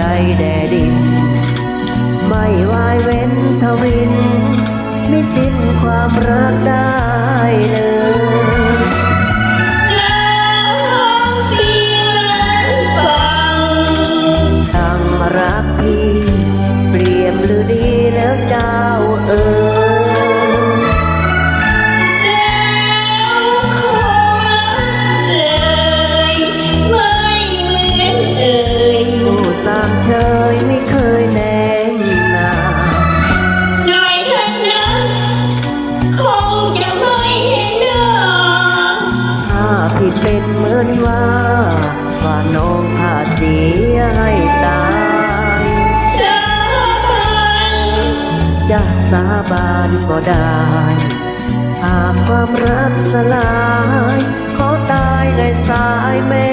ใจแดดิน ไม่วายเว้นทวิน ไม่สิ้นความรักได้เลย ที่เป็นเหมือนว่าว่าน้องพาเสียให้ตายสาบานจะสาบานก็ได้หากความรักสลาย ขอตายในสายแม่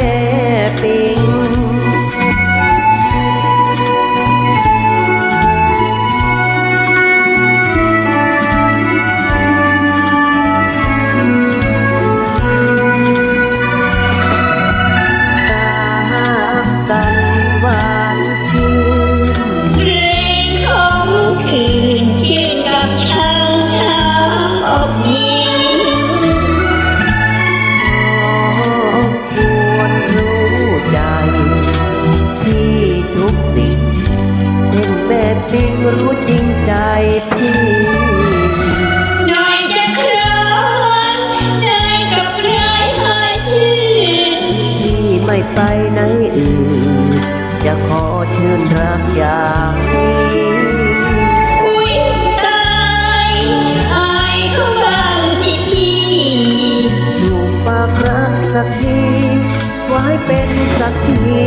ไม่ไปไหนอื่น จะขอเชิญรักอย่างนี้อุ้ยตายอายเขาบ้างที่พี่อยู่ฝากรักสักทีไว้เป็นสักที